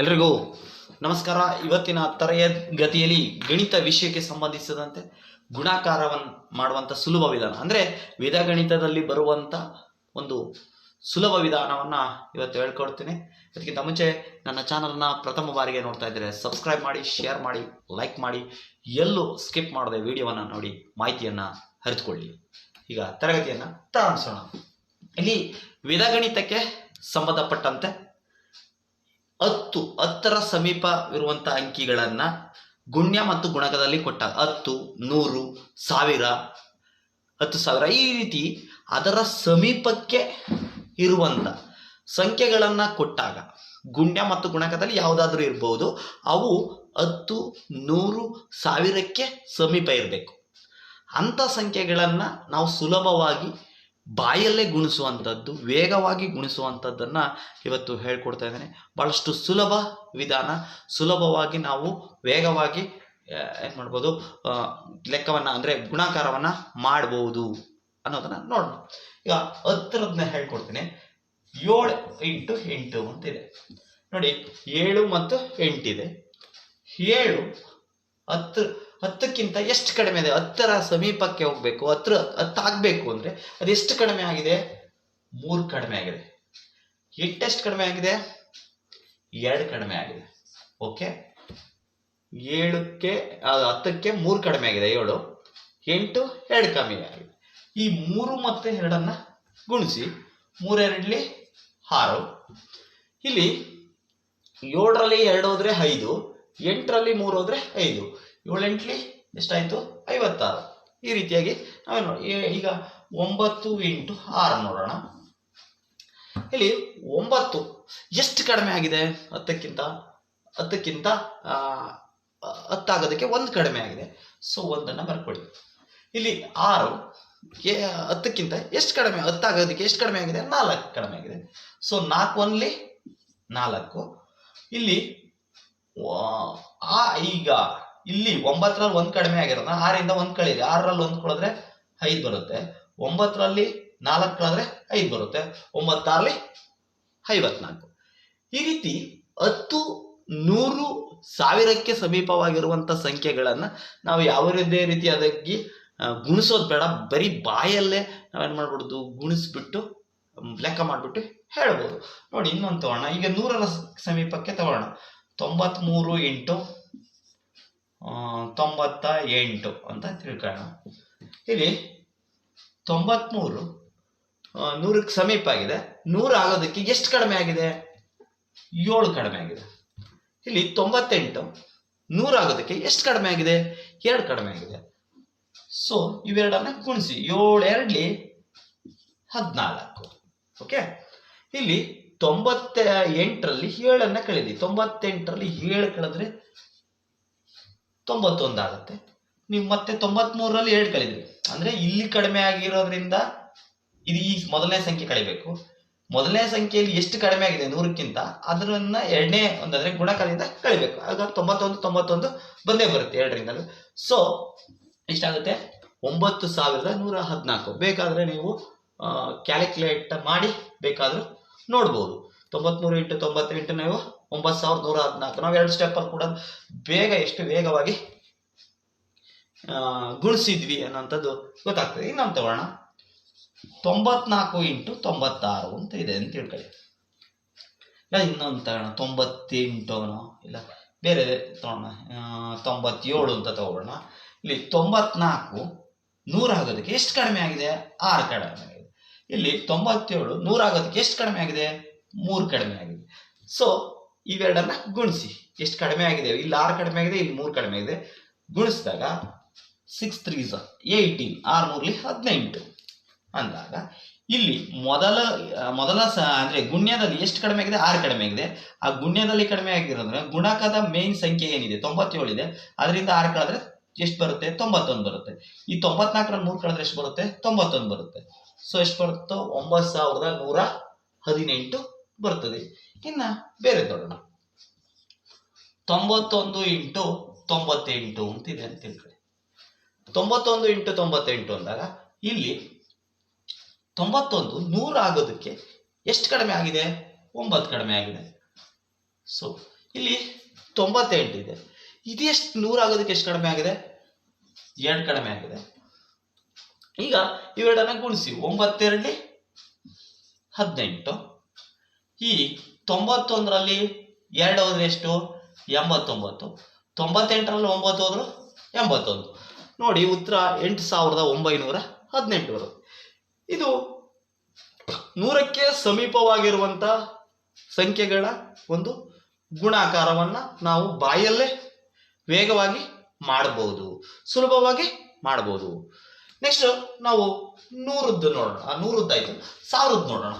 ಎಲ್ರಿಗೂ ನಮಸ್ಕಾರ. ಇವತ್ತಿನ ತರಗತಿಯಲ್ಲಿ ಗಣಿತ ವಿಷಯಕ್ಕೆ ಸಂಬಂಧಿಸಿದಂತೆ ಗುಣಾಕಾರವನ್ನು ಮಾಡುವಂಥ ಸುಲಭ ವಿಧಾನ. ಅಂದರೆ ವೇದಗಣಿತದಲ್ಲಿ ಬರುವಂಥ ಒಂದು ಸುಲಭ ವಿಧಾನವನ್ನು ಇವತ್ತು ಹೇಳ್ಕೊಡ್ತೀನಿ. ಅದಕ್ಕಿಂತ ಮುಂಚೆ ನನ್ನ ಚಾನಲ್ನ ಪ್ರಥಮ ಬಾರಿಗೆ ನೋಡ್ತಾ ಇದ್ದರೆ ಸಬ್ಸ್ಕ್ರೈಬ್ ಮಾಡಿ ಶೇರ್ ಮಾಡಿ ಲೈಕ್ ಮಾಡಿ. ಎಲ್ಲೂ ಸ್ಕಿಪ್ ಮಾಡದೆ ವಿಡಿಯೋವನ್ನು ನೋಡಿ, ಮಾಹಿತಿಯನ್ನು ಹರಿದುಕೊಳ್ಳಿ ಈಗ ತರಗತಿಯನ್ನು ಪ್ರಾರಂಭಿಸೋಣ. ಇಲ್ಲಿ ವೇದಗಣಿತಕ್ಕೆ ಸಂಬಂಧಪಟ್ಟಂತೆ ಹತ್ತು ಹತ್ತರ ಇರುವಂತ ಅಂಕಿಗಳನ್ನ ಗುಣ್ಯ ಮತ್ತು ಗುಣಕದಲ್ಲಿ ಕೊಟ್ಟ ಹತ್ತು, ನೂರು, ಸಾವಿರ, ಹತ್ತು ಸಾವಿರ ಈ ರೀತಿ ಅದರ ಸಮೀಪಕ್ಕೆ ಇರುವಂಥ ಸಂಖ್ಯೆಗಳನ್ನು ಕೊಟ್ಟಾಗ ಗುಣ್ಯ ಮತ್ತು ಗುಣಕದಲ್ಲಿ ಯಾವುದಾದ್ರೂ ಇರಬಹುದು ಅವು ಹತ್ತು, ನೂರು, ಸಾವಿರಕ್ಕೆ ಸಮೀಪ ಇರಬೇಕು. ಅಂಥ ಸಂಖ್ಯೆಗಳನ್ನು ನಾವು ಸುಲಭವಾಗಿ ಬಾಯಲ್ಲೇ ಗುಣಿಸುವಂಥದ್ದು, ವೇಗವಾಗಿ ಗುಣಿಸುವಂಥದ್ದನ್ನು ಇವತ್ತು ಹೇಳ್ಕೊಡ್ತಾ ಇದ್ದೇನೆ. ಭಾಳಷ್ಟು ಸುಲಭ ವಿಧಾನ. ಸುಲಭವಾಗಿ ನಾವು ವೇಗವಾಗಿ ಏನು ಮಾಡ್ಬೋದು ಲೆಕ್ಕವನ್ನು ಅಂದರೆ ಗುಣಾಕಾರವನ್ನು ಮಾಡ್ಬೋದು ಅನ್ನೋದನ್ನು ನೋಡೋಣ. ಈಗ ಹತ್ತಿರದನ್ನ ಹೇಳ್ಕೊಡ್ತೀನಿ. ಏಳು ಎಂಟು ಎಂಟು ಅಂತಿದೆ. ನೋಡಿ, ಏಳು ಮತ್ತು ಎಂಟಿದೆ. ಏಳು, ಹತ್ತು ಹತ್ತಕ್ಕಿಂತ ಎಷ್ಟು ಕಡಿಮೆ ಇದೆ? ಹತ್ತರ ಸಮೀಪಕ್ಕೆ ಹೋಗಬೇಕು, ಹತ್ರ ಹತ್ತಾಗಬೇಕು ಅಂದರೆ ಅದು ಎಷ್ಟು ಕಡಿಮೆ ಆಗಿದೆ? ಮೂರು ಕಡಿಮೆ ಆಗಿದೆ. ಎಷ್ಟು ಕಡಿಮೆ ಆಗಿದೆ? ಎರಡು ಕಡಿಮೆ ಆಗಿದೆ. ಓಕೆ? ಏಳಕ್ಕೆ ಹತ್ತಕ್ಕೆ ಮೂರು ಕಡಿಮೆ ಆಗಿದೆ, ಏಳು. ಎಂಟು, ಎರಡು ಕಮ್ಮಿ ಆಗಿದೆ. ಈ ಮೂರು ಮತ್ತು ಎರಡನ್ನು ಗುಣಿಸಿ. ಮೂರೆರಡ್ಲಿ ಆರು. ಇಲ್ಲಿ ಏಳರಲ್ಲಿ ಎರಡು ಹೋದರೆ ಐದು, ಎಂಟರಲ್ಲಿ ಮೂರು ಹೋದ್ರೆ ಐದು. ಏಳೆಂಟ್ಲಿ ಎಷ್ಟಾಯಿತು? ಐವತ್ತಾರು. ಈ ರೀತಿಯಾಗಿ ನಾವೇ ನೋಡಿ ಈಗ ಒಂಬತ್ತು ಇಂಟು ಆರು ನೋಡೋಣ. ಇಲ್ಲಿ ಒಂಬತ್ತು ಎಷ್ಟು ಕಡಿಮೆ ಆಗಿದೆ? ಹತ್ತಕ್ಕಿಂತ ಹತ್ತಕ್ಕಿಂತ ಹತ್ತಾಗೋದಕ್ಕೆ ಒಂದು ಕಡಿಮೆ ಆಗಿದೆ. ಸೊ ಒಂದನ್ನು ಬರ್ಕೊಳ್ಳಿ ಇಲ್ಲಿ ಆರು ಹತ್ತಕ್ಕಿಂತ ಎಷ್ಟು ಕಡಿಮೆ, ಹತ್ತಾಗೋದಕ್ಕೆ ಎಷ್ಟು ಕಡಿಮೆ ಆಗಿದೆ? ನಾಲ್ಕು ಕಡಿಮೆ ಆಗಿದೆ. ಸೊ ನಾಲ್ಕು ಒನ್ಲಿ ನಾಲ್ಕು. ಇಲ್ಲಿ, ಆ, ಈಗ ಇಲ್ಲಿ ಒಂಬತ್ತರಲ್ಲಿ ಒಂದು ಕಡಿಮೆ ಆಗಿರೋದ ಆರಿಂದ ಒಂದು ಕಳೀರಿ. ಆರರಲ್ಲಿ ಒಂದು ಕಳೆದ್ರೆ ಐದು ಬರುತ್ತೆ. ಒಂಬತ್ತರಲ್ಲಿ ನಾಲ್ಕು ಕಳೆದ್ರೆ ಐದು ಬರುತ್ತೆ. ಒಂಬತ್ತಾರಲ್ಲಿ ಐವತ್ನಾಲ್ಕು. ಈ ರೀತಿ ಹತ್ತು, ನೂರು ಸಾವಿರಕ್ಕೆ ಸಮೀಪವಾಗಿರುವಂಥ ಸಂಖ್ಯೆಗಳನ್ನು ನಾವು ಯಾವುದೇ ರೀತಿಯಾದಾಗಿ ಗುಣಿಸೋದು ಬೇಡ. ಬರೀ ಬಾಯಲ್ಲೇ ನಾವೇನು ಮಾಡ್ಬಿಡೋದು? ಗುಣಿಸ್ಬಿಟ್ಟು ಲೆಕ್ಕ ಮಾಡಿಬಿಟ್ಟು ಹೇಳ್ಬೋದು. ನೋಡಿ ಇನ್ನೊಂದು ತಗೋಣ. ಈಗ ನೂರರ ಸಮೀಪಕ್ಕೆ ತಗೋಣ. ತೊಂಬತ್ಮೂರು ಇಂಟು ತೊಂಬತ್ತ ಎಂಟು ಅಂತ ತಿಳ್ಕೊಳ್ಳೋಣ. ಇಲ್ಲಿ ತೊಂಬತ್ಮೂರು ನೂರಕ್ಕೆ ಸಮೀಪ ಆಗಿದೆ. ನೂರು ಆಗೋದಕ್ಕೆ ಎಷ್ಟು ಕಡಿಮೆ ಆಗಿದೆ? ಏಳು ಕಡಿಮೆ ಆಗಿದೆ. ಇಲ್ಲಿ ತೊಂಬತ್ತೆಂಟು, ನೂರು ಆಗೋದಕ್ಕೆ ಎಷ್ಟು ಕಡಿಮೆ ಆಗಿದೆ? ಎರಡು ಕಡಿಮೆ ಆಗಿದೆ. ಸೊ ಇವೆರಡನ್ನ ಗುಣಿಸಿ. ಏಳು ಎರಡ್ಲಿ ಹದಿನಾಲ್ಕು. ಓಕೆ ಇಲ್ಲಿ ತೊಂಬತ್ತ ಎಂಟರಲ್ಲಿ ಏಳನ್ನ ಕಳೆದಿ. ತೊಂಬತ್ತೆಂಟರಲ್ಲಿ ಏಳು ಕಳೆದ್ರೆ ತೊಂಬತ್ತೊಂದು ಆಗುತ್ತೆ ನೀವು ಮತ್ತೆ ತೊಂಬತ್ಮೂರರಲ್ಲಿ ಎರಡು ಕಳಿದ್ರಿ ಅಂದ್ರೆ ಇಲ್ಲಿ ಕಡಿಮೆ ಆಗಿರೋದ್ರಿಂದ ಇದು ಈ ಮೊದಲನೇ ಸಂಖ್ಯೆ ಕಳಿಬೇಕು. ಮೊದಲನೇ ಸಂಖ್ಯೆಯಲ್ಲಿ ಎಷ್ಟು ಕಡಿಮೆ ಆಗಿದೆ? ನೂರಕ್ಕಿಂತ. ಅದನ್ನ ಎರಡನೇ ಒಂದಂದ್ರೆ ಗುಣಕದಿಂದ ಕಳಿಬೇಕು. ಆಗ ತೊಂಬತ್ತೊಂದು ತೊಂಬತ್ತೊಂದು ಬಂದೇ ಬರುತ್ತೆ ಎರಡರಿಂದಲೂ. ಸೊ ಎಷ್ಟಾಗುತ್ತೆ? ಒಂಬತ್ತು ಸಾವಿರದ ನೂರ ಹದಿನಾಲ್ಕು. ಬೇಕಾದ್ರೆ ನೀವು ಕ್ಯಾಲ್ಕುಲೇಟ್ ಮಾಡಿ ಬೇಕಾದ್ರೂ ನೋಡ್ಬೋದು. ತೊಂಬತ್ಮೂರು ಇಂಟು ತೊಂಬತ್ತೆಂಟು ನೀವು ಒಂಬತ್ತು ಸಾವಿರದ ನೂರ ಹದಿನಾಲ್ಕು. ನಾವು ಎರಡು ಸ್ಟೆಪ್ಪಲ್ಲಿ ಕೂಡ ಬೇಗ, ಎಷ್ಟು ವೇಗವಾಗಿ ಗುಣಿಸಿದ್ವಿ ಅನ್ನೋಂಥದ್ದು ಗೊತ್ತಾಗ್ತದೆ. ಇನ್ನೊಂದು ತಗೋಣ ತೊಂಬತ್ನಾಲ್ಕು ಇಂಟು ತೊಂಬತ್ತಾರು ಅಂತ ಇದೆ ಅಂತ ತಿಳ್ಕೊಳ್ಳಿ. ಇಲ್ಲ, ಇನ್ನೊಂದು ತಗೋಣ. ತೊಂಬತ್ತೆಂಟು ಅನ್ನೋ ಇಲ್ಲ, ಬೇರೆ ತಗೋಣ. ತೊಂಬತ್ತೇಳು ಅಂತ ತಗೋಣ ಇಲ್ಲಿ ತೊಂಬತ್ನಾಲ್ಕು ನೂರ ಆಗೋದಕ್ಕೆ ಎಷ್ಟು ಕಡಿಮೆ ಆಗಿದೆ? ಆರು ಕಡಿಮೆ ಆಗಿದೆ. ಇಲ್ಲಿ ತೊಂಬತ್ತೇಳು ನೂರ ಆಗೋದಕ್ಕೆ ಎಷ್ಟು ಕಡಿಮೆ ಆಗಿದೆ? ಮೂರು ಕಡಿಮೆ ಆಗಿದೆ. ಸೊ ಇವೆರಡನ್ನ ಗುಣಿಸಿ. ಎಷ್ಟು ಕಡಿಮೆ ಆಗಿದೆ? ಇಲ್ಲಿ ಆರು ಕಡಿಮೆ ಆಗಿದೆ, ಇಲ್ಲಿ ಮೂರು ಕಡಿಮೆ ಆಗಿದೆ. ಗುಣಿಸಿದಾಗ ಸಿಕ್ಸ್ ತ್ರೀ ಏಯ್ಟೀನ್ ಆರು ಮೂರ್ಲಿ ಹದಿನೆಂಟು. ಅಂದಾಗ ಇಲ್ಲಿ ಮೊದಲ ಮೊದಲ ಸ, ಅಂದ್ರೆ ಗುಣ್ಯದಲ್ಲಿ ಎಷ್ಟು ಕಡಿಮೆ ಆಗಿದೆ? ಆರು ಕಡಿಮೆ ಆಗಿದೆ. ಆ ಗುಣ್ಯದಲ್ಲಿ ಕಡಿಮೆ ಆಗಿರೋದ್ರೆ ಗುಣಕದ ಮೇನ್ ಸಂಖ್ಯೆ ಏನಿದೆ? ತೊಂಬತ್ತೇಳು ಇದೆ. ಅದರಿಂದ ಆರು ಕಳೆದ್ರೆ ಎಷ್ಟು ಬರುತ್ತೆ? ತೊಂಬತ್ತೊಂದು ಬರುತ್ತೆ. ಈ ತೊಂಬತ್ನಾಲ್ಕರಲ್ಲಿ ಮೂರು ಕಳೆದ್ರೆ ಎಷ್ಟು ಬರುತ್ತೆ? ತೊಂಬತ್ತೊಂದು ಬರುತ್ತೆ. ಸೊ ಎಷ್ಟು ಬರುತ್ತೋ? ಒಂಬತ್ತು ಸಾವಿರದ ನೂರ ಹದಿನೆಂಟು ಬರ್ತದೆ. ಇನ್ನ ಬೇರೆ ನೋಡೋಣ. ತೊಂಬತ್ತೊಂದು ಇಂಟು ತೊಂಬತ್ತೆಂಟು ಅಂತಿದೆ ಅಂತ ತಿಳ್ಕೊಳ್ಳಿ. ತೊಂಬತ್ತೊಂದು ಇಂಟು ತೊಂಬತ್ತೆಂಟು ಅಂದಾಗ ಇಲ್ಲಿ ತೊಂಬತ್ತೊಂದು ನೂರು ಆಗೋದಕ್ಕೆ ಎಷ್ಟು ಕಡಿಮೆ ಆಗಿದೆ? ಒಂಬತ್ತು ಕಡಿಮೆ ಆಗಿದೆ. ಸೊ ಇಲ್ಲಿ ತೊಂಬತ್ತೆಂಟು ಇದೆ. ಇದು ಎಷ್ಟು ನೂರಾಗೋದಕ್ಕೆ ಎಷ್ಟು ಕಡಿಮೆ ಆಗಿದೆ? ಎರಡು ಕಡಿಮೆ ಆಗಿದೆ. ಈಗ ಇವೆರಡನ್ನ ಗುಣಿಸಿ. ಒಂಬತ್ತೆರಡು, ಹದಿನೆಂಟು. ಈ ತೊಂಬತ್ತೊಂದರಲ್ಲಿ ಎರಡು ಹೋದ್ರೆ ಎಷ್ಟು? ಎಂಬತ್ತೊಂಬತ್ತು. ತೊಂಬತ್ತೆಂಟರಲ್ಲಿ ಒಂಬತ್ತು ಹೋದ್ರು ಎಂಬತ್ತೊಂದು. ನೋಡಿ ಉತ್ತರ ಎಂಟು ಸಾವಿರದ ಒಂಬೈನೂರ ಹದಿನೆಂಟು. ಇದು ನೂರಕ್ಕೆ ಸಮೀಪವಾಗಿರುವಂಥ ಸಂಖ್ಯೆಗಳ ಒಂದು ಗುಣಾಕಾರವನ್ನು ನಾವು ಬಾಯಲ್ಲೇ ವೇಗವಾಗಿ ಮಾಡಬಹುದು ಸುಲಭವಾಗಿ ಮಾಡಬಹುದು ನೆಕ್ಸ್ಟ್ ನಾವು ನೂರದ್ದು ನೋಡೋಣ. ನೂರದ್ದು ಆಯಿತು. ಸಾವಿರದ್ದು ನೋಡೋಣ.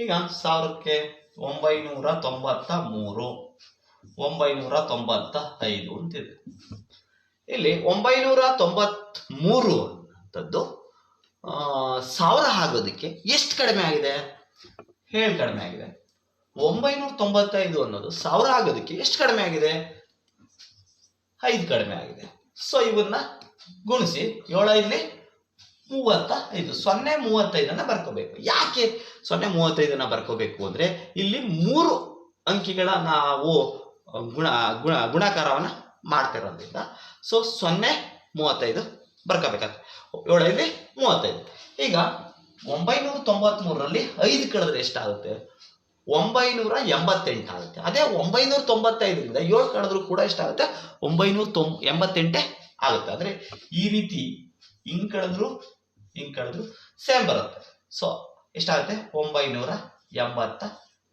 ಈಗ ಸಾವಿರಕ್ಕೆ ಒಂಬೈನೂರ ತೊಂಬತ್ತ ಮೂರು ಒಂಬೈನೂರ ತೊಂಬತ್ತ ಐದು ಅಂತಿದೆ. ಇಲ್ಲಿ ಒಂಬೈನೂರ ತೊಂಬತ್ ಮೂರು ಅಂತದ್ದು ಸಾವಿರ ಆಗೋದಕ್ಕೆ ಎಷ್ಟು ಕಡಿಮೆ ಆಗಿದೆ? ಹೇಳಿ ಕಡಿಮೆ ಆಗಿದೆ. ಒಂಬೈನೂರ ತೊಂಬತ್ತೈದು ಅನ್ನೋದು ಸಾವಿರ ಆಗೋದಕ್ಕೆ ಎಷ್ಟು ಕಡಿಮೆ ಆಗಿದೆ? ಐದು ಕಡಿಮೆ ಆಗಿದೆ. ಸೊ ಇವನ್ನ ಗುಣಿಸಿ. ಏಳೈದಲಿ ಮೂವತ್ತ ಐದು ಸೊನ್ನೆ ಮೂವತ್ತೈದನ್ನ ಬರ್ಕೋಬೇಕು. ಯಾಕೆ ಸೊನ್ನೆ ಮೂವತ್ತೈದನ್ನ ಬರ್ಕೋಬೇಕು ಅಂದ್ರೆ ಇಲ್ಲಿ ಮೂರು ಅಂಕಿಗಳ ನಾವು ಗುಣ ಗುಣ, ಗುಣಾಕಾರವನ್ನ ಮಾಡ್ತಿರೋದ್ರಿಂದ, ಸೊ ಸೊನ್ನೆ ಮೂವತ್ತೈದು ಬರ್ಕೋಬೇಕಾಗ್ತದೆ ಏಳೈದು, ಮೂವತ್ತೈದು. ಈಗ ಒಂಬೈನೂರ ತೊಂಬತ್ಮೂರರಲ್ಲಿ ಐದು ಕಳೆದ್ರೆ ಎಷ್ಟಾಗುತ್ತೆ? ಒಂಬೈನೂರ ಎಂಬತ್ತೆಂಟು ಆಗುತ್ತೆ. ಅದೇ ಒಂಬೈನೂರ ತೊಂಬತ್ತೈದರಿಂದ ಏಳು ಕಳೆದ್ರು ಕೂಡ ಎಷ್ಟಾಗುತ್ತೆ? ಒಂಬೈನೂರ ತೊಂಬ ಎಂಬತ್ತೆಂಟೇ ಆಗುತ್ತೆ. ಅಂದ್ರೆ ಈ ರೀತಿ ಹಿಂಗ್ ಕಳೆದ್ರು ಹಿಂಗ್ ಕಳೆದ್ರು ಸೇಮ್ ಬರುತ್ತೆ. ಸೊ ಎಷ್ಟಾಗುತ್ತೆ? ಒಂಬೈನೂರ ಎಂಬತ್ತ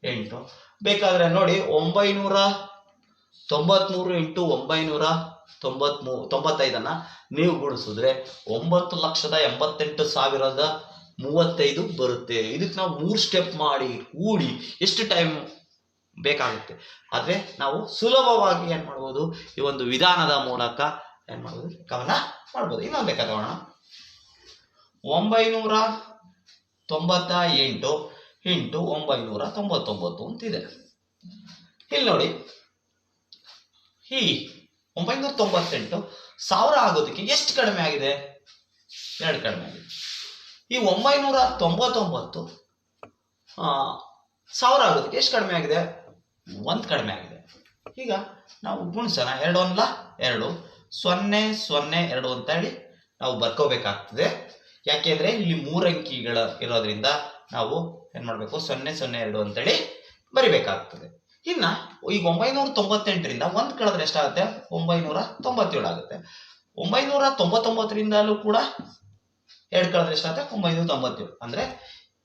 ಎಂಟು. ಬೇಕಾದ್ರೆ ನೋಡಿ, ಒಂಬೈನೂರ ತೊಂಬತ್ಮೂರು ಇಂಟು ಒಂಬೈನೂರ ತೊಂಬತ್ಮೂ, ತೊಂಬತ್ತೈದನ್ನು ನೀವು ಗುಣಿಸಿದ್ರೆ ಒಂಬತ್ತು ಲಕ್ಷದ ಎಂಬತ್ತೆಂಟು ಸಾವಿರದ ಮೂವತ್ತೈದು ಬರುತ್ತೆ. ಇದಕ್ಕೆ ನಾವು ಮೂರು ಸ್ಟೆಪ್ ಮಾಡಿ, ಕೂಡಿ ಎಷ್ಟು ಟೈಮ್ ಬೇಕಾಗುತ್ತೆ. ಆದರೆ ನಾವು ಸುಲಭವಾಗಿ ಏನು ಮಾಡ್ಬೋದು? ಈ ಒಂದು ವಿಧಾನದ ಮೂಲಕ ಏನು ಮಾಡ್ಬೋದು? ಕವನ ಮಾಡ್ಬೋದು. ಇನ್ನೊಂದು ಬೇಕಾದ ಒಂಬೈನೂರ ತೊಂಬತ್ತ ಎಂಟು ಇಂಟು ಒಂಬೈನೂರ ತೊಂಬತ್ತೊಂಬತ್ತು ಅಂತಿದೆ. ಇಲ್ಲಿ ನೋಡಿ. ಈ ಒಂಬೈನೂರ ತೊಂಬತ್ತೆಂಟು ಸಾವಿರ ಆಗೋದಕ್ಕೆ ಎಷ್ಟು ಕಡಿಮೆ ಆಗಿದೆ? ಎರಡು ಕಡಿಮೆ ಆಗಿದೆ. ಈ ಒಂಬೈನೂರ ತೊಂಬತ್ತೊಂಬತ್ತು ಸಾವಿರ ಆಗೋದಕ್ಕೆ ಎಷ್ಟು ಕಡಿಮೆ ಆಗಿದೆ? ಒಂದು ಕಡಿಮೆ ಆಗಿದೆ. ಈಗ ನಾವು ಗುಣಿಸೋಣ. ಎರಡು ಒಂದ್ಲ ಎರಡು. ಸೊನ್ನೆ ಸೊನ್ನೆ, ಎರಡು ಅಂತ ಹೇಳಿ ನಾವು ಬರ್ಕೋಬೇಕಾಗ್ತದೆ. ಯಾಕೆಂದ್ರೆ ಇಲ್ಲಿ ಮೂರು ಅಂಕಿಗಳ ಇರೋದ್ರಿಂದ ನಾವು ಏನ್ ಮಾಡಬೇಕು? ಸೊನ್ನೆ ಸೊನ್ನೆ, ಎರಡು ಅಂತೇಳಿ ಬರಿಬೇಕಾಗ್ತದೆ. ಇನ್ನ ಈಗ ಒಂಬೈನೂರ ತೊಂಬತ್ತೆಂಟರಿಂದ ಒಂದ್ ಕಳೆದ್ರೆ ಎಷ್ಟಾಗುತ್ತೆ? ಒಂಬೈನೂರ ತೊಂಬತ್ತೇಳು ಆಗುತ್ತೆ. ಒಂಬೈನೂರ ತೊಂಬತ್ತೊಂಬತ್ತರಿಂದಲೂ ಕೂಡ ಎರಡು ಕಳೆದ್ರೆ ಎಷ್ಟಾಗುತ್ತೆ? ಒಂಬೈನೂರ ತೊಂಬತ್ತೇಳು. ಅಂದ್ರೆ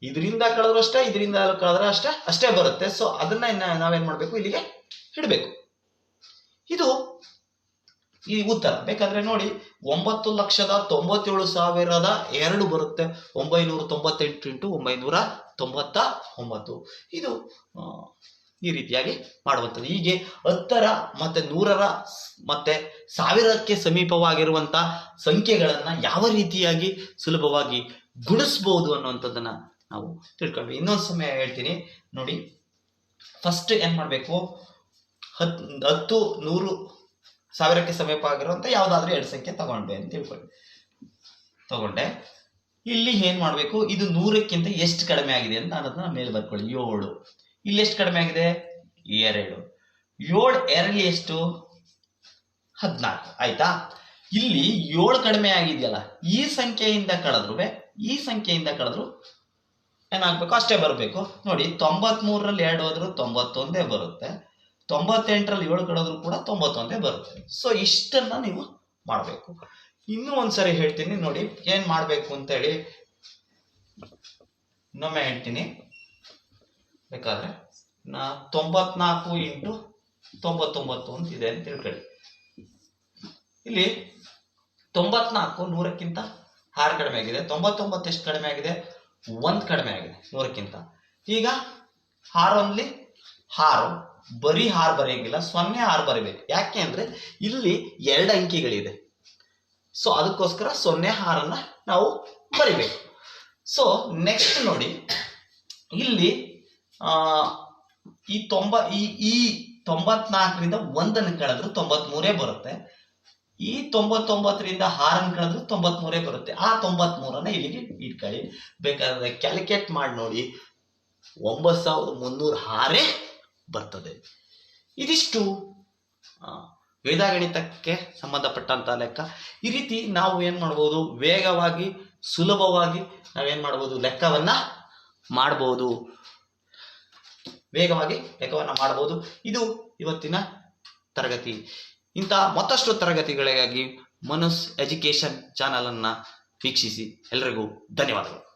ಇದರಿಂದ ಕಳೆದ್ರು ಅಷ್ಟೇ ಇದರಿಂದ ಕಳೆದ್ರೆ ಅಷ್ಟೇ ಅಷ್ಟೇ ಬರುತ್ತೆ. ಸೊ ಅದನ್ನ ನಾವೇನ್ ಮಾಡ್ಬೇಕು? ಇಲ್ಲಿಗೆ ಇಡಬೇಕು. ಇದು ಈ ಉತ್ತರ. ಬೇಕಾದ್ರೆ ನೋಡಿ, ಒಂಬತ್ತು ಲಕ್ಷದ ತೊಂಬತ್ತೇಳು ಸಾವಿರದ ಎರಡು ಬರುತ್ತೆ. ಒಂಬೈನೂರ ತೊಂಬತ್ತೆಂಟು ಇಂಟು ಒಂಬೈನೂರ ತೊಂಬತ್ತ ಒಂಬತ್ತು ಇದು ಈ ರೀತಿಯಾಗಿ ಮಾಡುವಂಥದ್ದು. ಹೀಗೆ ಹತ್ತರ ಮತ್ತೆ ನೂರರ ಮತ್ತೆ ಸಾವಿರಕ್ಕೆ ಸಮೀಪವಾಗಿರುವಂತ ಸಂಖ್ಯೆಗಳನ್ನ ಯಾವ ರೀತಿಯಾಗಿ ಸುಲಭವಾಗಿ ಗುಣಿಸ್ಬೋದು ಅನ್ನುವಂಥದ್ದನ್ನ ನಾವು ತಿಳ್ಕೊಂಡ್ವಿ. ಇನ್ನೊಂದು ಸಮಯ ಹೇಳ್ತೀನಿ. ನೋಡಿ ಫಸ್ಟ್ ಏನ್ ಮಾಡಬೇಕು? ಹತ್ತು ಹತ್ತು, ನೂರು ಸಾವಿರಕ್ಕೆ ಸಮೀಪ ಆಗಿರುವಂತ ಯಾವುದಾದ್ರೂ ಎರಡು ಸಂಖ್ಯೆ ತಗೊಂಡೆ ಅಂತ ತಿಳ್ಕೊಳ್ಳಿ. ತಗೊಂಡೆ. ಇಲ್ಲಿ ಏನ್ ಮಾಡಬೇಕು? ಇದು ನೂರಕ್ಕಿಂತ ಎಷ್ಟು ಕಡಿಮೆ ಆಗಿದೆ ಅಂತ ಅನ್ನೋದನ್ನ ಮೇಲೆ ಬರ್ಕೊಳ್ಳಿ. ಏಳು. ಇಲ್ಲಿ ಎಷ್ಟು ಕಡಿಮೆ ಆಗಿದೆ? ಎರಡು. ಏಳು ಎರಡು ಎಷ್ಟು? ಹದಿನಾಲ್ಕು. ಆಯ್ತಾ? ಇಲ್ಲಿ ಏಳು ಕಡಿಮೆ ಆಗಿದೆಯಲ್ಲ, ಈ ಸಂಖ್ಯೆಯಿಂದ ಕಳೆದ್ರು ಈ ಸಂಖ್ಯೆಯಿಂದ ಕಳೆದ್ರು ಏನಾಗ್ಬೇಕು? ಅಷ್ಟೇ ಬರಬೇಕು. ನೋಡಿ, ತೊಂಬತ್ಮೂರರಲ್ಲಿ ಎರಡು ಹೋದ್ರು ತೊಂಬತ್ತೊಂದೇ ಬರುತ್ತೆ. ತೊಂಬತ್ತೆಂಟರಲ್ಲಿ ಏಳು ಕಳೆದ್ರು ಕೂಡ ತೊಂಬತ್ತೊಂದೇ ಬರುತ್ತೆ. ಸೊ ಇಷ್ಟನ್ನ ನೀವು ಮಾಡಬೇಕು. ಇನ್ನೂ ಒಂದ್ಸರಿ ಹೇಳ್ತೀನಿ ನೋಡಿ, ಏನ್ ಮಾಡಬೇಕು ಅಂತೇಳಿ ಇನ್ನೊಮ್ಮೆ ಹೇಳ್ತೀನಿ. ಬೇಕಾದ್ರೆ ನಾ ತೊಂಬತ್ನಾಲ್ಕು ಇಂಟು ತೊಂಬತ್ತೊಂಬತ್ತು ಅಂತಿದೆ ಅಂತ ತಿಳ್ಕೊಳ್ಳಿ. ಇಲ್ಲಿ ತೊಂಬತ್ನಾಲ್ಕು ನೂರಕ್ಕಿಂತ ಆರು ಕಡಿಮೆ ಆಗಿದೆ. ತೊಂಬತ್ತೊಂಬತ್ತು ಎಷ್ಟು ಕಡಿಮೆ ಆಗಿದೆ? ಒಂದು ಕಡಿಮೆ ಆಗಿದೆ ನೂರಕ್ಕಿಂತ. ಈಗ ಹಾರೊಂದ್ಲಿ ಹಾರು ಬರೀ ಹಾರು ಬರೆಯಂಗಿಲ್ಲ, ಸೊನ್ನೆ ಹಾರು ಬರೀಬೇಕು. ಯಾಕೆ ಅಂದರೆ ಇಲ್ಲಿ ಎರಡು ಅಂಕಿಗಳಿದೆ. ಸೊ ಅದಕ್ಕೋಸ್ಕರ ಸೊನ್ನೆ ಹಾರನ್ನ ನಾವು ಬರಿಬೇಕು. ಸೊ ನೆಕ್ಸ್ಟ್ ನೋಡಿ. ಇಲ್ಲಿ ಈ ತೊಂಬ, ಈ ಈ ತೊಂಬತ್ನಾಲ್ಕರಿಂದ ಒಂದನ್ನು ಕಳೆದ್ರು ತೊಂಬತ್ಮೂರೇ ಬರುತ್ತೆ. ಈ ತೊಂಬತ್ತೊಂಬತ್ತರಿಂದ ಆರನ್ನು ಕಳೆದ್ರೆ ತೊಂಬತ್ಮೂರೇ ಬರುತ್ತೆ. ಆ ತೊಂಬತ್ಮೂರನ್ನ ಇಲ್ಲಿಗೆ ಇಟ್ಕೊಳ್ಳಿ. ಬೇಕಾದ್ರೆ ಕ್ಯಾಲ್ಕುಲೇಟ್ ಮಾಡಿ ನೋಡಿ. ಒಂಬತ್ತು ಸಾವಿರದ ಮುನ್ನೂರ ಆರೇ ಬರ್ತದೆ. ಇದಿಷ್ಟು ವೇದಾಗಣಿತಕ್ಕೆ ಸಂಬಂಧಪಟ್ಟಂತ ಲೆಕ್ಕ. ಈ ರೀತಿ ನಾವು ಏನು ಮಾಡ್ಬೋದು? ವೇಗವಾಗಿ, ಸುಲಭವಾಗಿ ನಾವೇನು ಮಾಡ್ಬೋದು? ಲೆಕ್ಕವನ್ನ ಮಾಡ್ಬೋದು. ವೇಗವಾಗಿ ಲೆಕ್ಕವನ್ನ ಮಾಡ್ಬೋದು. ಇದು ಇವತ್ತಿನ ತರಗತಿ. ಇಂತಹ ಮತ್ತಷ್ಟು ತರಗತಿಗಳಿಗಾಗಿ ಮನುಸ್ ಎಜುಕೇಶನ್ ಚಾನಲನ್ನು ವೀಕ್ಷಿಸಿ. ಎಲ್ರಿಗೂ ಧನ್ಯವಾದಗಳು.